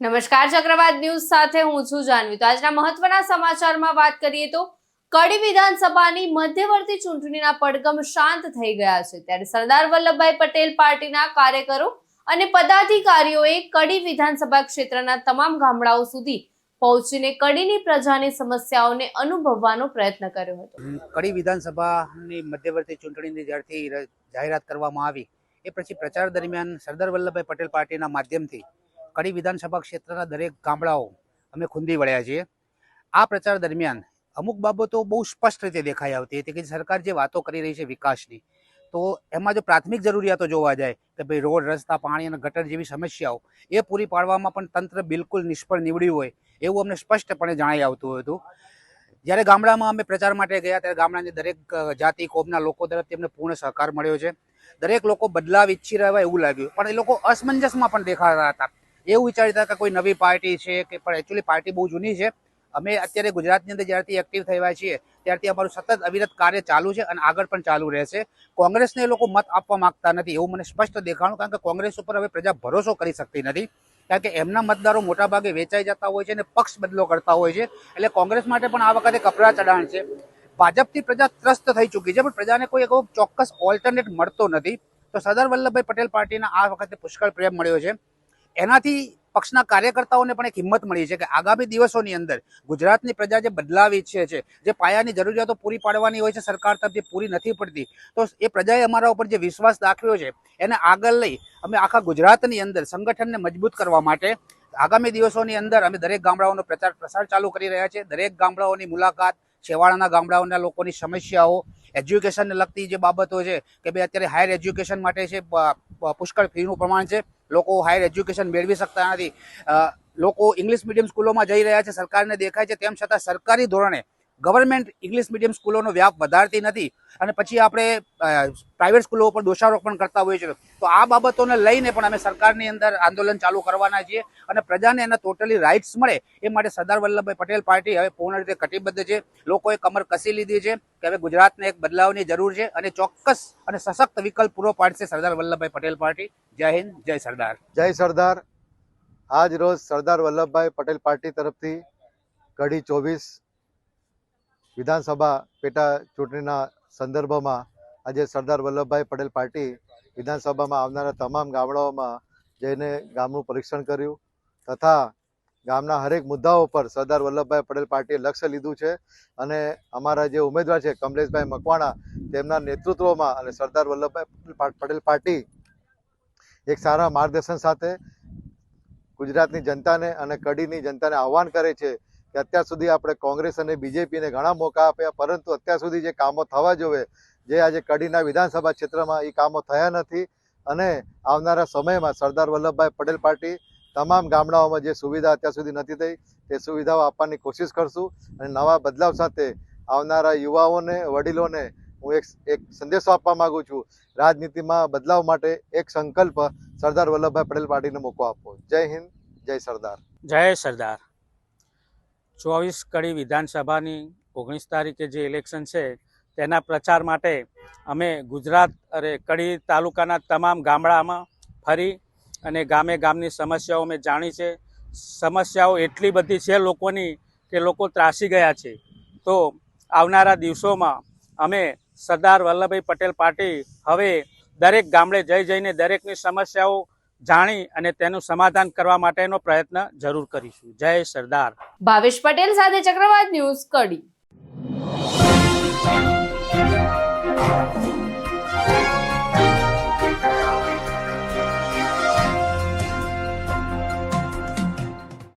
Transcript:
નમસ્કાર, ચક્રવાત ન્યૂઝ સાથે હું છું જાનવી. તો આજના મહત્વના સમાચારમાં વાત કરીએ તો કડી વિધાનસભાની મધ્યવર્તી ચૂંટણીના પડગમ શાંત થઈ ગયા છે. ત્યારે સરદાર વલ્લભભાઈ પટેલ પાર્ટીના કાર્યકરો અને પદાધિકારીઓએ કડી વિધાનસભા ક્ષેત્રના તમામ ગામડાઓ સુધી પહોંચીને કડીની પ્રજાની સમસ્યાઓને અનુભવવાનો પ્રયત્ન કર્યો હતો. કડી વિધાનસભાની મધ્યવર્તી ચૂંટણીની જ્યારથી જાહેરાત કરવામાં આવી, એ પછી પ્રચાર દરમિયાન સરદાર વલ્લભભાઈ પટેલ પાર્ટીના માધ્યમથી કડી વિધાનસભા ક્ષેત્રના દરેક ગામડાઓ અમે ખૂંદી વળ્યા છીએ. આ પ્રચાર દરમિયાન અમુક બાબતો બહુ સ્પષ્ટ રીતે દેખાઈ આવતી હતી કે સરકાર જે વાતો કરી રહી છે વિકાસની, તો એમાં જો પ્રાથમિક જરૂરિયાતો જોવા જાય કે ભાઈ રોડ, રસ્તા, પાણી અને ગટર જેવી સમસ્યાઓ, એ પૂરી પાડવામાં પણ તંત્ર બિલકુલ નિષ્ફળ નીવડ્યું હોય એવું અમને સ્પષ્ટપણે જણાઈ આવતું હતું. જ્યારે ગામડામાં અમે પ્રચાર માટે ગયા ત્યારે ગામડાની દરેક જાતિ, કોમના લોકો તરફથી અમને પૂર્ણ સહકાર મળ્યો છે. દરેક લોકો બદલાવ ઈચ્છી રહ્યા એવું લાગ્યું, પણ એ લોકો અસમંજસમાં પણ દેખાતા હતા. એવું વિચારતા કે કોઈ નવી પાર્ટી છે કે પણ એકચ્યુઅલી પાર્ટી બહુ જૂની છે. અમે અત્યારે ગુજરાતની અંદર જ્યારથી એક્ટિવ થયા છીએ, ત્યારથી અમારું સતત અવિરત કાર્ય ચાલુ છે અને આગળ પણ ચાલુ રહેશે. કોંગ્રેસને એ લોકો મત આપવા માંગતા નથી એવું મને સ્પષ્ટ દેખાણું કારણ કે કોંગ્રેસ ઉપર હવે પ્રજા ભરોસો કરી શકતી નથી. કારણ કે એમના મતદારો મોટાભાગે વેચાઈ જતા હોય છે અને પક્ષ બદલો કરતા હોય છે. એટલે કોંગ્રેસ માટે પણ આ વખતે કપરા ચડાણ છે. ભાજપથી પ્રજા ત્રસ્ત થઈ ચૂકી છે, પણ પ્રજાને કોઈ એવો ચોક્કસ ઓલ્ટરનેટ મળતો નથી. તો સરદાર વલ્લભભાઈ પટેલ પાર્ટીના આ વખતે પુષ્કળ પ્રેમ મળ્યો છે. એનાથી પક્ષના કાર્યકર્તાઓને પણ એક હિંમત મળી છે કે આગામી દિવસોની અંદર ગુજરાતની પ્રજા જે બદલાવ ઈચ્છે છે, જે પાયાની જરૂરિયાતો પૂરી પાડવાની હોય છે સરકાર તરફથી, પૂરી નથી પડતી, તો એ પ્રજાએ અમારા ઉપર જે વિશ્વાસ દાખવ્યો છે, એને આગળ લઈ અમે આખા ગુજરાતની અંદર સંગઠનને મજબૂત કરવા માટે આગામી દિવસોની અંદર અમે દરેક ગામડાઓનો પ્રચાર, પ્રસાર ચાલુ કરી રહ્યા છે દરેક ગામડાઓની મુલાકાત, છેવાડાના ગામડાઓના લોકોની સમસ્યાઓ, એજ્યુકેશનને લગતી જે બાબતો છે કે ભાઈ અત્યારે હાયર એજ્યુકેશન માટે છે પુષ્કળ ફીનું પ્રમાણ છે. લોકો હાયર એજ્યુકેશન મેળવી શકતા નથી. લોકો ઇંગ્લિશ મીડિયમ સ્કૂલોમાં જઈ રહ્યા છે, સરકારને દેખાય છે, તેમ છતાં સરકારી ધોરણે ગવર્મેન્ટ ઇંગ્લિશ મીડિયમ સ્કૂલોનો વ્યાપ વધારતી નથી અને પછી આપણે પ્રાઇવેટ સ્કૂલો ઉપર દોષારોપણ કરતા હોઈએ છીએ. તો આ બાબતોને લઈને પણ અમે સરકારની અંદર આંદોલન ચાલુ કરવાના છીએ અને પ્રજાને એના ટોટલી રાઇટ્સ મળે એ માટે સરદાર વલ્લભભાઈ પટેલ પાર્ટી હવે પૂર્ણ રીતે કટિબદ્ધ છે. લોકોએ કમર કસી લીધી છે કે હવે ગુજરાતને એક બદલાવની જરૂર છે અને ચોક્કસ અને સશક્ત વિકલ્પ પૂરો પાડશે સરદાર વલ્લભભાઈ પટેલ પાર્ટી. જય હિન્દ, જય સરદાર. જય સરદાર. આજ રોજ સરદાર વલ્લભભાઈ પટેલ પાર્ટી તરફથી કઢી ચોવીસ વિધાનસભા પેટા ચૂંટણીના સંદર્ભમાં આજે સરદાર વલ્લભભાઈ પટેલ પાર્ટી વિધાનસભામાં આવનારા તમામ ગામડાઓમાં જઈને ગામનું પરીક્ષણ કર્યું તથા ગામના હરેક મુદ્દાઓ પર સરદાર વલ્લભભાઈ પટેલ પાર્ટીએ લક્ષ્ય લીધું છે અને અમારા જે ઉમેદવાર છે, કમલેશભાઈ મકવાણા, તેમના નેતૃત્વમાં અને સરદાર વલ્લભભાઈ પટેલ પાર્ટી એક સારા માર્ગદર્શન સાથે ગુજરાતની જનતાને અને કડીની જનતાને આહવાન કરે છે કે અત્યાર સુધી આપણે કોંગ્રેસ અને બીજેપીને ઘણા મોકા આપ્યા, પરંતુ અત્યાર સુધી જે કામો થવા જોઈએ જે આજે કડીના વિધાનસભા ક્ષેત્રમાં એ કામો થયા નથી અને આવનારા સમયમાં સરદાર વલ્લભભાઈ પટેલ પાર્ટી તમામ ગામડાઓમાં જે સુવિધા અત્યાર સુધી નથી થઈ, તે સુવિધાઓ આપવાની કોશિશ કરશું અને નવા બદલાવ સાથે આવનારા યુવાઓને, વડીલોને હું એક એક સંદેશો આપવા માગું છું, રાજનીતિમાં બદલાવ માટે એક સંકલ્પ સરદાર વલ્લભભાઈ પટેલ પાર્ટીને મોકો આપવો. જય હિન્દ, જય સરદાર. જય સરદાર. ચોવીસ કડી વિધાનસભાની ઓગણીસ તારીખે જે ઇલેક્શન છે, તેના પ્રચાર માટે અમે ગુજરાત અરે કડી તાલુકાના તમામ ગામડામાં ફરી અને ગામે ગામની સમસ્યાઓ અમે જાણી છે. સમસ્યાઓ એટલી બધી છે લોકોની કે લોકો ત્રાસી ગયા છે. તો આવનારા દિવસોમાં અમે સરદાર વલ્લભભાઈ પટેલ પાર્ટી, હવે દરેક ગામડે જઈ જઈને દરેકની સમસ્યાઓ જાણી અને તેનું સમાધાન કરવા માટેનો પ્રયત્ન જરૂર કરીશું. જય સરદાર. ભાવેશ પટેલ સાથે ચક્રવાત ન્યૂઝ કડી.